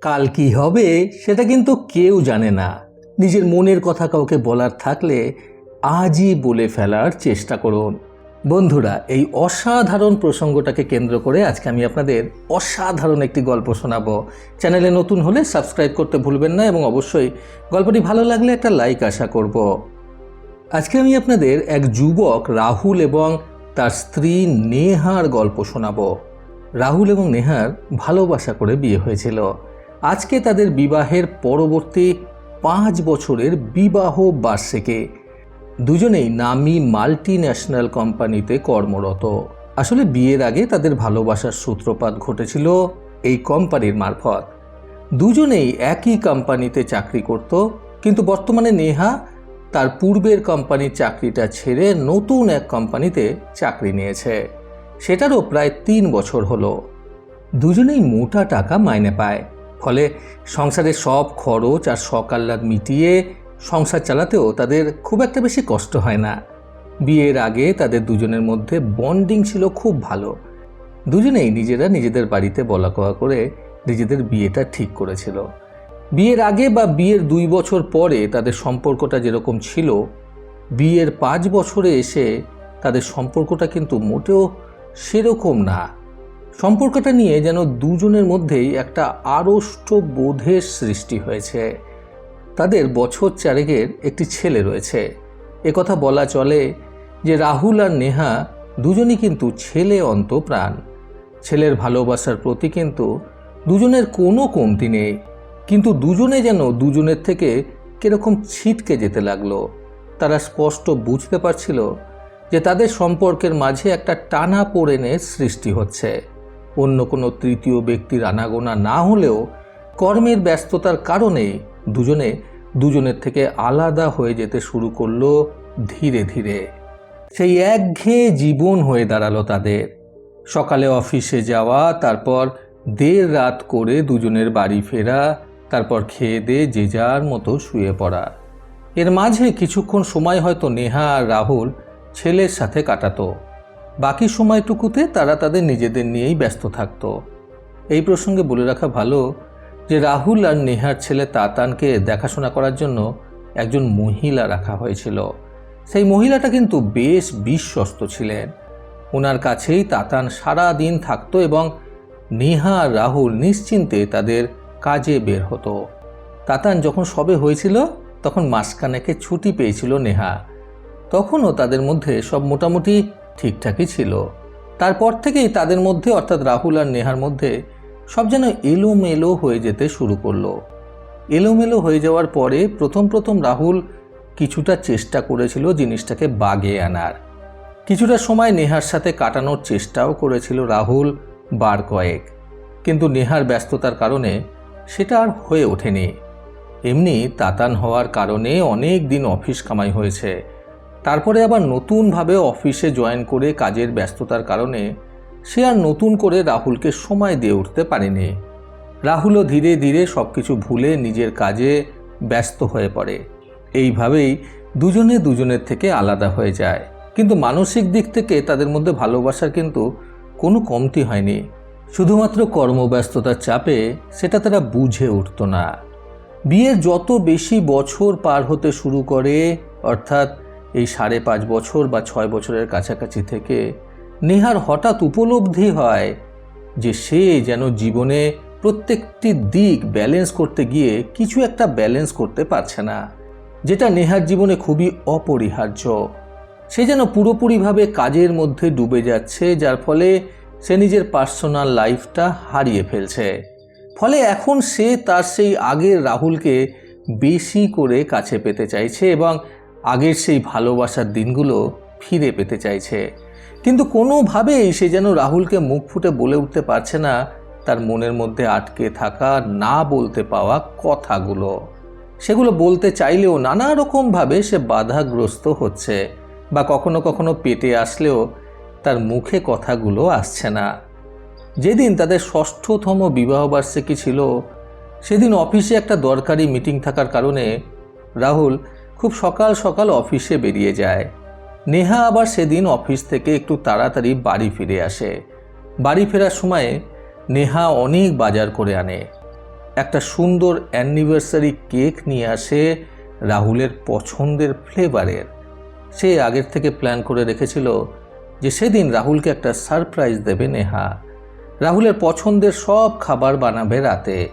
কাল কি হবে সেটা কিন্তু কেউ জানে না। নিজের মনের কথা কাউকে বলার থাকলে আজই বলে ফেলার চেষ্টা করুন। বন্ধুরা, এই অসাধারণ প্রসঙ্গটাকে কেন্দ্র করে আজকে আমি আপনাদের অসাধারণ একটি গল্প শোনাবো। চ্যানেলে নতুন হলে সাবস্ক্রাইব করতে ভুলবেন না এবং অবশ্যই গল্পটি ভালো লাগলে একটা লাইক আশা করব। আজকে আমি আপনাদের এক যুবক রাহুল এবং তার স্ত্রী নেহার গল্প শোনাবো। রাহুল এবং নেহার ভালোবাসা করে বিয়ে হয়েছিল। আজকে তাদের বিবাহের পরবর্তী পাঁচ বছরের বিবাহ বার্ষিকী। দুজনেই নামি মাল্টি ন্যাশনাল কোম্পানিতে কর্মরত। আসলে বিয়ের আগে তাদের ভালোবাসার সূত্রপাত ঘটেছিল এই কোম্পানির মারফত। দুজনেই একই কোম্পানিতে চাকরি করত, কিন্তু বর্তমানে নেহা তার পূর্বের কোম্পানির চাকরিটা ছেড়ে নতুন এক কোম্পানিতে চাকরি নিয়েছে। সেটারও প্রায় তিন বছর হলো। দুজনেই মোটা টাকা মাইনে পায়। ফলে সংসারের সব খরচ আর সকাল্লাদ মিটিয়ে সংসার চালাতেও তাদের খুব একটা বেশি কষ্ট হয় না। বিয়ের আগে তাদের দুজনের মধ্যে বন্ডিং ছিল খুব ভালো। দুজনেই নিজেরা নিজেদের বাড়িতে বলা কওয়া করে নিজেদের বিয়েটা ঠিক করেছিল। বিয়ের আগে বা বিয়ের দুই বছর পরে তাদের সম্পর্কটা যেরকম ছিল, বিয়ের পাঁচ বছরে এসে তাদের সম্পর্কটা কিন্তু মোটেও সেরকম না। সম্পর্কটা নিয়ে যেন দুজনের মধ্যেই একটা আড়ষ্ট বোধের সৃষ্টি হয়েছে। তাদের বছর চারেকের একটি ছেলে রয়েছে। একথা বলা চলে যে রাহুল আর নেহা দুজনই কিন্তু ছেলে অন্ত প্রাণ ছেলের ভালোবাসার প্রতি কিন্তু দুজনের কোনো কমতি নেই। কিন্তু দুজনে যেন দুজনের থেকে কীরকম ছিটকে যেতে লাগল। তারা স্পষ্ট বুঝতে পারছিল যে তাদের সম্পর্কের মাঝে একটা টানা পোড়েনের সৃষ্টি হচ্ছে। অন্য কোনো তৃতীয় ব্যক্তির আনাগোনা না হলেও কর্মের ব্যস্ততার কারণে দুজনে, দুজনের থেকে আলাদা হয়ে যেতে শুরু করল ধীরে ধীরে। সেই একঘেয়ে জীবন হয়ে দাঁড়াল তাদের। সকালে অফিসে যাওয়া, তারপর দেড় রাত করে দুজনের বাড়ি ফেরা, তারপর খেয়ে দিয়ে যে যার মতো শুয়ে পড়া। এর মাঝে কিছুক্ষণ সময় হয়তো নেহা আর রাহুল ছেলের সাথে কাটাতো। বাকি সময়টুকুতে তারা তাদের নিজেদের নিয়েই ব্যস্ত থাকত। এই প্রসঙ্গে বলে রাখা ভালো যে রাহুল আর নেহার ছেলে তাতানকে দেখাশোনা করার জন্য একজন মহিলা রাখা হয়েছিল। সেই মহিলাটা কিন্তু বেশ বিশ্বস্ত ছিলেন। ওনার কাছেই তাতান সারা দিন থাকতো এবং নেহা আর রাহুল নিশ্চিন্তে তাদের কাজে বের হতো। তাতান যখন সবে হয়েছিল, তখন মাসখানেকে ছুটি পেয়েছিল নেহা। তখনও তাদের মধ্যে সব মোটামুটি ঠিকঠাকই ছিল। তারপর থেকেই তাদের মধ্যে, অর্থাৎ রাহুল আর নেহার মধ্যে, সব যেন এলোমেলো হয়ে যেতে শুরু করল। এলোমেলো হয়ে যাওয়ার পরে প্রথম প্রথম রাহুল কিছুটা চেষ্টা করেছিল জিনিসটাকে বাগে আনার। কিছুটা সময় নেহার সাথে কাটানোর চেষ্টাও করেছিল রাহুল বার কয়েক। কিন্তু নেহার ব্যস্ততার কারণে সেটা আর হয়ে ওঠেনি। এমনি তাতান হওয়ার কারণে অনেক দিন অফিস কামাই হয়েছে। তারপরে আবার নতুনভাবে অফিসে জয়েন করে কাজের ব্যস্ততার কারণে সে আর নতুন করে রাহুলকে সময় দিয়ে উঠতে পারেনি। রাহুলও ধীরে ধীরে সব কিছু ভুলে নিজের কাজে ব্যস্ত হয়ে পড়ে। এইভাবেই দুজনে দুজনের থেকে আলাদা হয়ে যায়। কিন্তু মানসিক দিক থেকে তাদের মধ্যে ভালোবাসার কিন্তু কোনো কমতি হয়নি। শুধুমাত্র কর্মব্যস্ততার চাপে সেটা তারা বুঝে উঠত না। বিয়ের যত বেশি বছর পার হতে শুরু করে, অর্থাৎ এই সাড়ে পাঁচ বছর বা ছয় বছরের কাছাকাছি থেকে নেহার হঠাৎ উপলব্ধি হয় যে সে যেন জীবনে প্রত্যেকটি দিক ব্যালেন্স করতে গিয়ে কিছু একটা ব্যালেন্স করতে পারছে না, যেটা নেহার জীবনে খুবই অপরিহার্য। সে যেন পুরোপুরিভাবে কাজের মধ্যে ডুবে যাচ্ছে, যার ফলে সে নিজের পার্সোনাল লাইফটা হারিয়ে ফেলছে। ফলে এখন সে তার সেই আগের রাহুলকে বেশি করে কাছে পেতে চাইছে এবং আগের সেই ভালোবাসার দিনগুলো ফিরে পেতে চাইছে। কিন্তু কোনোভাবেই সে যেন রাহুলকে মুখ ফুটে বলে উঠতে পারছে না, তার মনের মধ্যে আটকে থাকা, না বলতে পাওয়া কথাগুলো। সেগুলো বলতে চাইলেও নানা রকমভাবে সে বাধাগ্রস্ত হচ্ছে বা কখনো কখনো পেটে আসলেও তার মুখে কথাগুলো আসছে না। যেদিন তাদের ষষ্ঠতম বিবাহবার্ষিকী ছিল, সেদিন অফিসে একটা দরকারি মিটিং থাকার কারণে রাহুল খুব সকাল সকাল অফিসে বেরিয়ে যায়। নেহা আবার সেদিন অফিস থেকে একটু তাড়াতাড়ি বাড়ি ফিরে আসে। বাড়ি ফেরার সময় নেহা অনেক বাজার করে আনে। একটা সুন্দর অ্যানিভার্সারি কেক নিয়ে আসে রাহুলের পছন্দের ফ্লেভারের। সে আগের থেকে প্ল্যান করে রেখেছিল যে সেদিন রাহুলকে একটা সারপ্রাইজ দেবে নেহা। রাহুলের পছন্দের সব খাবার বানাবে রাতে।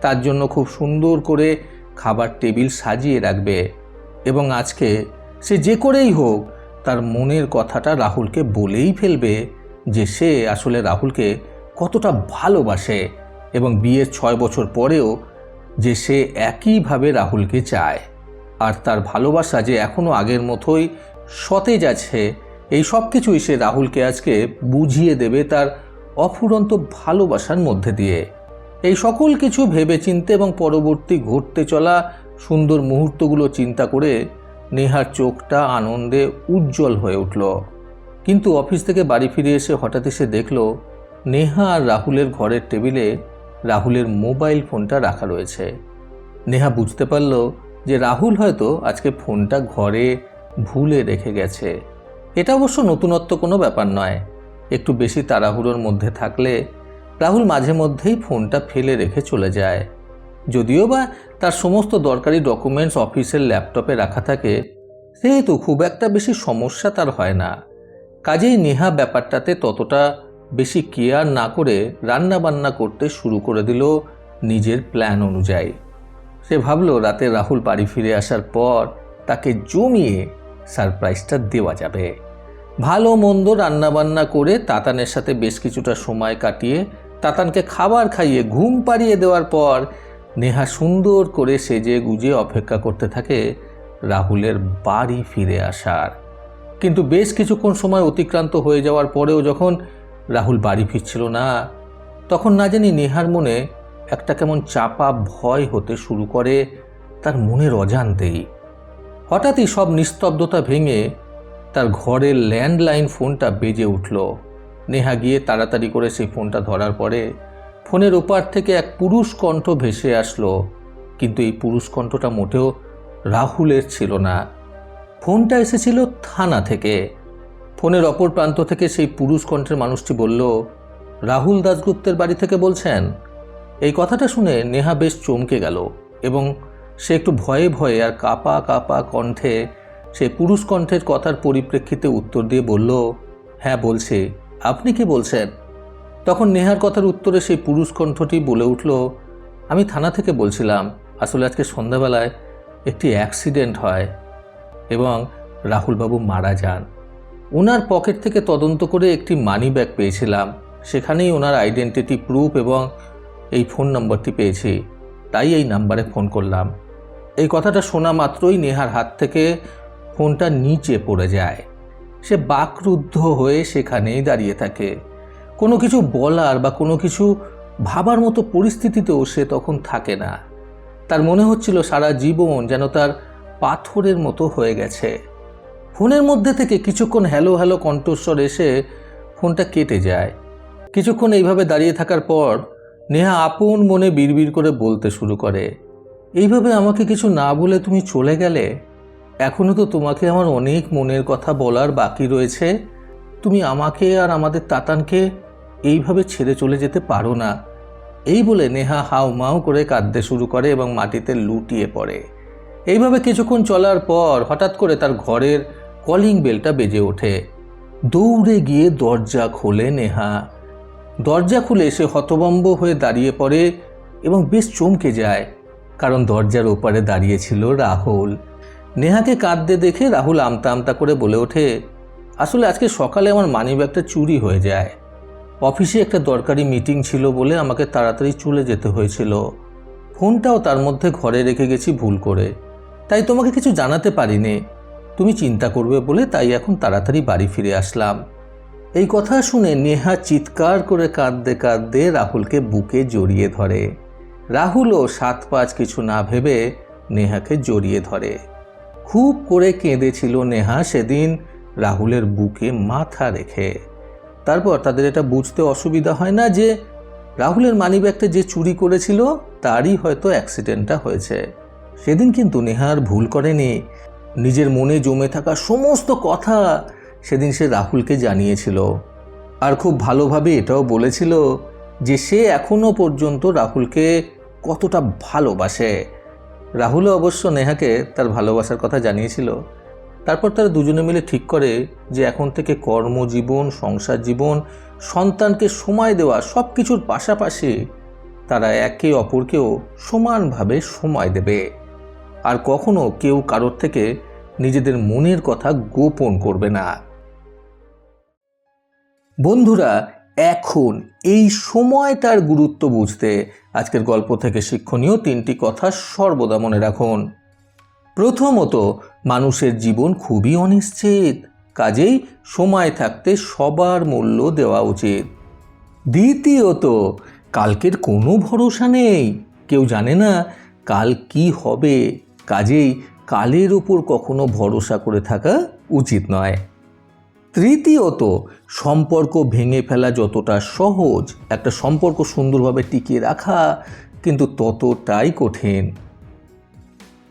তার জন্য খুব সুন্দর করে খাবার টেবিল সাজিয়ে রাখবে। এবং আজকে সে যে করেই হোক, তার মনের কথাটা রাহুলকে বলেই ফেলবে যে সে আসলে রাহুলকে কতটা ভালোবাসে এবং বিয়ের ছয় বছর পরেও যে সে একইভাবে রাহুলকে চায়। আর তার ভালোবাসা যে এখনও আগের মতোই সতেজ আছে, এই সব কিছুই সে রাহুলকে আজকে বুঝিয়ে দেবে তার অফুরন্ত ভালোবাসার মধ্যে দিয়ে। এই সকল কিছু ভেবেচিন্তে এবং পরবর্তী ঘটতে চলা সুন্দর মুহূর্তগুলো চিন্তা করে নেহার চোখটা আনন্দে উজ্জ্বল হয়ে উঠল। কিন্তু অফিস থেকে বাড়ি ফিরে এসে হঠাৎ সে দেখল, নেহা আর রাহুলের ঘরের টেবিলে রাহুলের মোবাইল ফোনটা রাখা রয়েছে। নেহা বুঝতে পারল যে রাহুল হয়তো আজকে ফোনটা ঘরে ভুলে রেখে গেছে। এটা অবশ্য নতুনত্ব কোনো ব্যাপার নয়। একটু বেশি তাড়াহুড়োর মধ্যে থাকলে রাহুল মাঝে মধ্যেই ফোনটা ফেলে রেখে চলে যায়। যদিও বা তার সমস্ত দরকারি ডকুমেন্টস অফিসের ল্যাপটপে রাখা থাকে, সেহেতু খুব একটা বেশি সমস্যা তার হয় না। কাজেই নেহা ব্যাপারটাতে ততটা বেশি কেয়ার না করে রান্না বান্না করতে শুরু করে দিল নিজের প্ল্যান অনুযায়ী। সে ভাবলো রাতে রাহুল বাড়ি ফিরে আসার পর তাকে জমিয়ে সারপ্রাইজটা দেওয়া যাবে। ভালো মন্দ রান্নাবান্না করে তাতানের সাথে বেশ কিছুটা সময় কাটিয়ে তাতানকে খাবার খাইয়ে ঘুম পাড়িয়ে দেওয়ার পর নেহা সুন্দর করে সেজে গুজে অপেক্ষা করতে থাকে রাহুলের বাড়ি ফিরে আসার। কিন্তু বেশ কিছুক্ষণ সময় অতিক্রান্ত হয়ে যাওয়ার পরেও যখন রাহুল বাড়ি ফিরছিল না, তখন না জানি নেহার মনে একটা কেমন চাপা ভয় হতে শুরু করে, তার মনের অজান্তেই। হঠাৎই সব নিস্তব্ধতা ভেঙে তার ঘরের ল্যান্ডলাইন ফোনটা বেজে উঠল। নেহা গিয়ে তাড়াতাড়ি করে সেই ফোনটা ধরার পরে ফোনের ওপার থেকে এক পুরুষ কণ্ঠ ভেসে আসলো। কিন্তু এই পুরুষ কণ্ঠটা মোটেও রাহুলের ছিল না। ফোনটা এসেছিল থানা থেকে। ফোনের অপর প্রান্ত থেকে সেই পুরুষ কণ্ঠের মানুষটি বলল, রাহুল দাসগুপ্তের বাড়ি থেকে বলছেন? এই কথাটা শুনে নেহা বেশ চমকে গেল এবং সে একটু ভয়ে ভয়ে আর কাপা কাপা কণ্ঠে সে পুরুষ কণ্ঠের কথার পরিপ্রেক্ষিতে উত্তর দিয়ে বলল হ্যাঁ বলছে। আপনি কি বলছেন? তখন নেহার কথার উত্তরে সেই পুরুষ কণ্ঠটি বলে উঠল, আমি থানা থেকে বলছিলাম, আসলে আজকে সন্ধ্যাবেলায় একটি অ্যাক্সিডেন্ট হয় এবং রাহুলবাবু মারা যান। ওনার পকেট থেকে তদন্ত করে একটি মানি ব্যাগ পেয়েছিলাম। সেখানেই ওনার আইডেন্টিটি প্রুফ এবং এই ফোন নম্বরটি পেয়েছি। তাই এই নাম্বারে ফোন করলাম। এই কথাটা শোনা মাত্রই নেহার হাত থেকে ফোনটা নিচে পড়ে যায়। সে বাকরুদ্ধ হয়ে সেখানেই দাঁড়িয়ে থাকে। কোনো কিছু বলার বা কোনো কিছু ভাবার মতো পরিস্থিতিতেও সে তখন থাকে না। তার মনে হচ্ছিল সারা জীবন যেন তার পাথরের মতো হয়ে গেছে। ফোনের মধ্যে থেকে কিছুক্ষণ হ্যালো হ্যালো কণ্ঠস্বর এসে ফোনটা কেটে যায়। কিছুক্ষণ এইভাবে দাঁড়িয়ে থাকার পর নেহা আপন মনে বিড়বিড় করে বলতে শুরু করে, এইভাবে আমাকে কিছু না বলে তুমি চলে গেলে? এখনও তো তোমাকে আমার অনেক মনের কথা বলার বাকি রয়েছে। তুমি আমাকে আর আমাদের তাতানকে এইভাবে ছেড়ে চলে যেতে পারো না। এই বলে নেহা হাউ মাউ করে কাঁদতে শুরু করে এবং মাটিতে লুটিয়ে পড়ে। এইভাবে কিছুক্ষণ চলার পর হঠাৎ করে তার ঘরের কলিং বেলটা বেজে ওঠে। দৌড়ে গিয়ে দরজা খোলে নেহা। দরজা খুলে সে হতবম্ব হয়ে দাঁড়িয়ে পড়ে এবং বেশ চমকে যায়, কারণ দরজার ওপারে দাঁড়িয়েছিল রাহুল। নেহাকে কাঁদতে দেখে রাহুল আমতা আমতা করে বলে ওঠে, আসলে আজকে সকালে আমার মানি ব্যাগটা চুরি হয়ে যায়। অফিসে একটা দরকারি মিটিং ছিল বলে আমাকে তাড়াতাড়ি চলে যেতে হয়েছিল। ফোনটাও তার মধ্যে ঘরে রেখে গেছি ভুল করে। তাই তোমাকে কিছু জানাতে পারিনি। তুমি চিন্তা করবে বলে তাই এখন তাড়াতাড়ি বাড়ি ফিরে আসলাম। এই কথা শুনে নেহা চিৎকার করে কাঁদতে কাঁদতে রাহুলকে বুকে জড়িয়ে ধরে। রাহুলও সাত পাঁচ কিছু না ভেবে নেহাকে জড়িয়ে ধরে। খুব করে কেঁদেছিল নেহা সেদিন রাহুলের বুকে মাথা রেখে। তারপর তাদের এটা বুঝতে অসুবিধা হয় না যে রাহুলের মানিব্যাগটা যে চুরি করেছিল, তারই হয়তো অ্যাক্সিডেন্টটা হয়েছে। সেদিন কিন্তু নেহার ভুল করেনি। নিজের মনে জমে থাকা সমস্ত কথা সেদিন সে রাহুলকে জানিয়েছিল। আর খুব ভালোভাবে এটাও বলেছিল যে সে এখনও পর্যন্ত রাহুলকে কতটা ভালোবাসে। রাহুলও অবশ্য নেহাকে তার ভালোবাসার কথা জানিয়েছিল। তারপর তারা দুজনে মিলে ঠিক করে যে এখন থেকে কর্মজীবন সংসার জীবন সন্তানকে সময় দেওয়া সব কিছুর পাশাপাশি তারা একে অপরকেও সমানভাবে সময় দেবে। আর কখনো কেউ কারোর থেকে নিজেদের মনের কথা গোপন করবে না। বন্ধুরা, এখন এই সময়টার গুরুত্ব বুঝতে আজকের গল্প থেকে শিক্ষণীয় তিনটি কথা সর্বদা মনে রাখুন। প্রথমত, মানুষের জীবন খুবই অনিশ্চিত, কাজেই সময় থাকতে সবার মূল্য দেওয়া উচিত। দ্বিতীয়ত, কালকের কোনো ভরসা নেই, কেউ জানে না কাল কি হবে, কাজেই কালের ওপর কখনো ভরসা করে থাকা উচিত নয়। তৃতীয়ত, সম্পর্ক ভেঙে ফেলা যতটা সহজ, একটা সম্পর্ক সুন্দরভাবে টিকিয়ে রাখা কিন্তু ততটাই কঠিন।